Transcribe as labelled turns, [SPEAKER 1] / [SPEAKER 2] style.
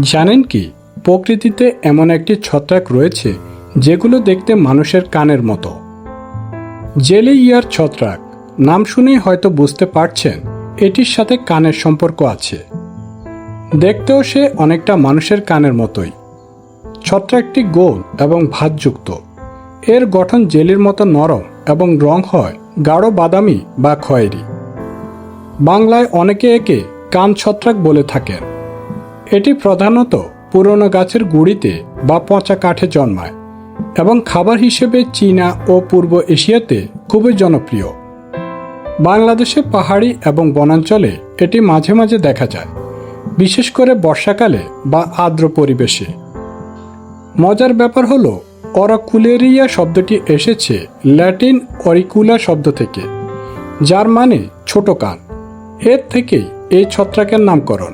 [SPEAKER 1] জানেন কি? প্রকৃতিতে এমন একটি ছত্রাক রয়েছে, যেগুলো দেখতে মানুষের কানের মতো। জেলি ইয়ার ছত্রাক, নাম শুনেই হয়তো বুঝতে পারছেন, এটির সাথে কানের সম্পর্ক আছে। দেখতেও সে অনেকটা মানুষের কানের মতোই। ছত্রাকটি গোল এবং ভাতযুক্ত। এর গঠন জেলির মতো নরম এবং রং হয় গাঢ় বাদামি বা খয়েরি। বাংলায় অনেকে একে কান ছত্রাক বলে থাকেন। এটি প্রধানত পুরনো গাছের গুঁড়িতে বা পচা কাঠে জন্মায় এবং খাবার হিসেবে চীনা ও পূর্ব এশিয়াতে খুবই জনপ্রিয়। বাংলাদেশে পাহাড়ি এবং বনাঞ্চলে এটি মাঝে মাঝে দেখা যায়, বিশেষ করে বর্ষাকালে বা আর্দ্র পরিবেশে। মজার ব্যাপার হলো, অরাকুলেরিয়া শব্দটি এসেছে ল্যাটিন অরিকুলা শব্দ থেকে, যার মানে ছোট কান। এর থেকেই এই ছত্রাকের নামকরণ।